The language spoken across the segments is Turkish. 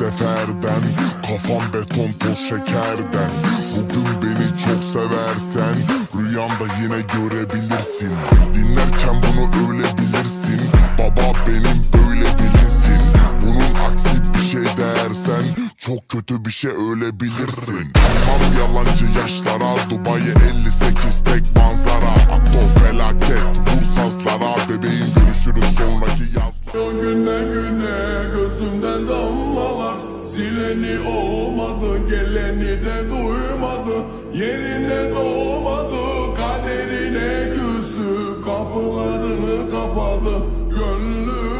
seferden Kafam beton toz şekerden. Bugün beni çok seversen Rüyanda yine görebilirsin. Dinlerken bunu öyle bilirsin Baba benim böyle bilinsin Bunun aksi bir şey dersen Çok kötü bir şey öyle bilirsin Tamam yalancı yaşlara Dubai'ye 58 tek manzara. Aktor felaket damlalar Sileni olmadı geleni de duymadı. Yerine doğmadı kaderine küstü Kapılarını kapadı gönlüm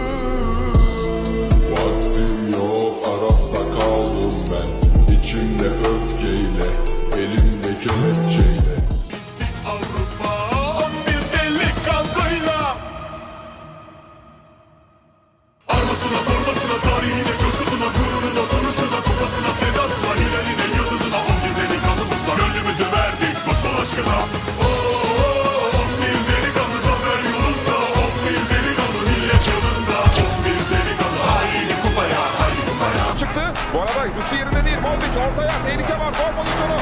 verdik futbol aşkına. Oo, on bir delikanlı zafer yolunda, on bir millet yanında, on bir haydi kupaya, haydi kupaya. çıktı. Bu arada güçlü yerinde değil. Modric ortaya tehlike var. Gol pozisyonu.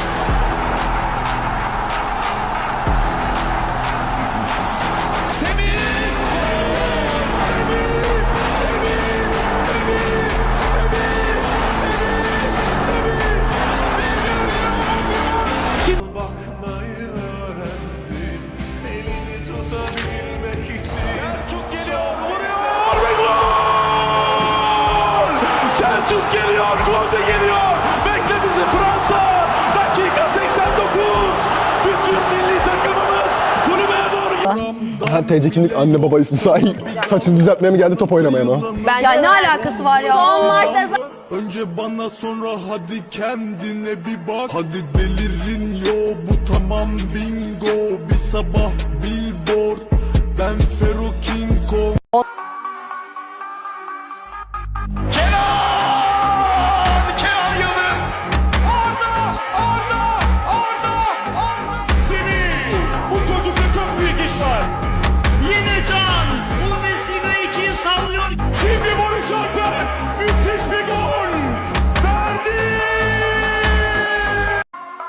Ha TC kimlik anne baba ismi sahil. Saçını düzeltmeye mi geldi top oynamaya mı? Ya ne alakası var ya? Son maçta Önce bana sonra hadi kendine bir bak Hadi delirin yo bu tamam bingo Bir sabah billboard ben Fero King Kong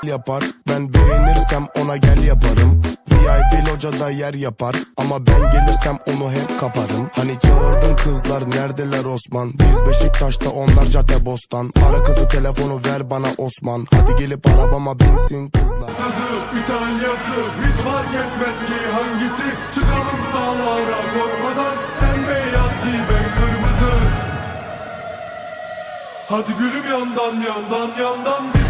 yapar. Ben beğenirsem ona gel yaparım. VIP locada yer yapar. Ama ben gelirsem onu hep kaparım. Hani çağırdın kızlar neredeler Osman? Biz Beşiktaş'ta onlar cadde bostan. Ara kızı telefonu ver bana Osman. Hadi gelip arabama binsin kızlar. Sazı İtalyası hiç fark etmez ki hangisi. Çıkalım sahalara korkmadan Sen beyaz giy ben kırmızı. Hadi gülüm yandan yandan yandan Biz